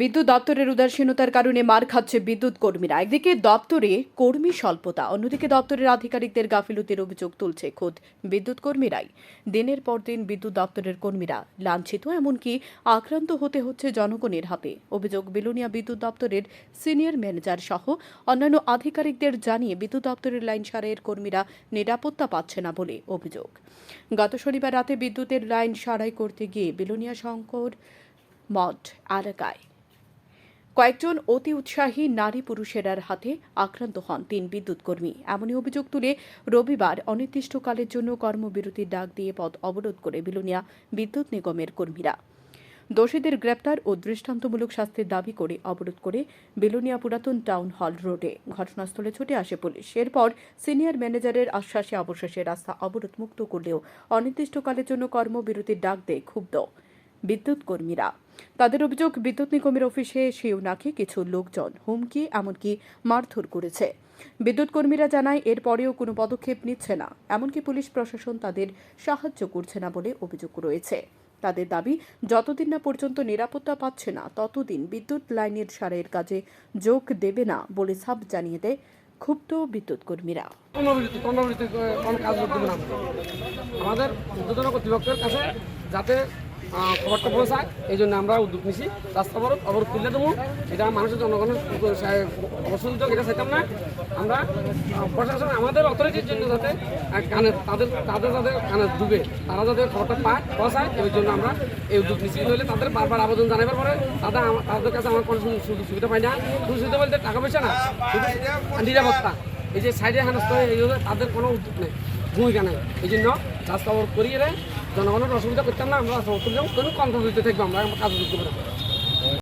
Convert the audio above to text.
বিদ্যুৎ দপ্তরের উদাসীনতার কারণে মার খাচ্ছে বিদ্যুৎ কর্মীরা। একদিকে দপ্তরে কর্মী স্বল্পতা, অন্যদিকে দপ্তরের আধিকারিকদের গাফিলতির অভিযোগ তুলছে খোদ বিদ্যুৎ কর্মীরাই। দিনের পর দিন বিদ্যুৎ দপ্তরের কর্মীরা লাঞ্ছিত, এমনকি আক্রান্ত হতে হচ্ছে জনগণের হাতে। অভিযোগ, বিলুনিয়া বিদ্যুৎ দপ্তরের সিনিয়র ম্যানেজার সহ অন্যান্য আধিকারিকদের জানিয়ে বিদ্যুৎ দপ্তরের লাইন সারাইয়ের কর্মীরা নিরাপত্তা পাচ্ছে না বলে অভিযোগ। গত শনিবার রাতে বিদ্যুতের লাইন সারাই করতে গিয়ে বিলুনিয়া শঙ্কর মঠ এলাকায় কয়েকজন অতি উৎসাহী নারী পুরুষেরার হাতে আক্রান্ত হন তিন বিদ্যুৎ কর্মী এমনই অভিযোগ তুলে রবিবার অনির্দিষ্টকালের জন্য কর্মবিরতির ডাক দিয়ে পথ অবরোধ করে বিলুনিয়া বিদ্যুৎ নিগমের কর্মীরা। দোষীদের গ্রেপ্তার ও দৃষ্টান্তমূলক শাস্তির দাবি করে অবরোধ করে বিলুনিয়া পুরাতন টাউন হল রোডে। ঘটনাস্থলে ছুটে আসে পুলিশ। এরপর সিনিয়র ম্যানেজারের আশ্বাসে অবশেষে রাস্তা অবরোধ মুক্ত করলেও অনির্দিষ্টকালের জন্য কর্মবিরতির ডাক দেয় ক্ষুব্ধ। বিদ্যুৎ কর্মীরা। তাদের অভিযোগ, বিদ্যুৎ নিগমের অফিসে সেও নাকি কিছু লোকজন হুমকি, এমনকি মারধর করেছে। বিদ্যুৎ কর্মীরা জানায়, এরপরেও কোনো পদক্ষেপ নিচ্ছে না। এমনকি পুলিশ প্রশাসন তাদের সাহায্য করছে না বলে অভিযোগ রয়েছে। তাদের দাবি, যতদিন না পর্যন্ত নিরাপত্তা পাচ্ছে না, ততদিন বিদ্যুৎ লাইনের সারের কাজে যোগ দেবে না বলে সাব জানিয়ে দেয় ক্ষুব্ধ বিদ্যুৎ কর্মীরা। আমাদের কর্তৃপক্ষের কাছে যাতে খবরটা পৌঁছায় এই জন্য আমরা উদ্যোগ নিছি। রাস্তা অবরোধ অবরোধ তুলে দেবো। এটা মানুষের জনগণের অবসর এটা চাইতাম না। আমরা প্রশাসন আমাদের অথরিটির জন্য যাতে কানে তাদের তাদের যাতে কানে ডুবে, তারা যাতে খবরটা পায়, পৌঁছায় এই জন্য আমরা এই উদ্যোগ নিচ্ছি নইলে তাদের বারবার আবেদন জানাবার পরে তাদের তাদের কাছে আমার কোনো সুযোগ সুবিধা পাই না। সুবিধা বলতে টাকা পয়সা না নিরাপত্তা। এই যে সাইডে হেনস্থ হয়ে তাদের কোনো উদ্যোগ নেই, ভূমিকা নেই। এই জন্য রাস্তা অবরোধ করিয়ে রে জনগণের অসুবিধা করতাম না আমরা কোনো কন্ট্রোল দিতে থাকব আমরা কাজ করতে পারব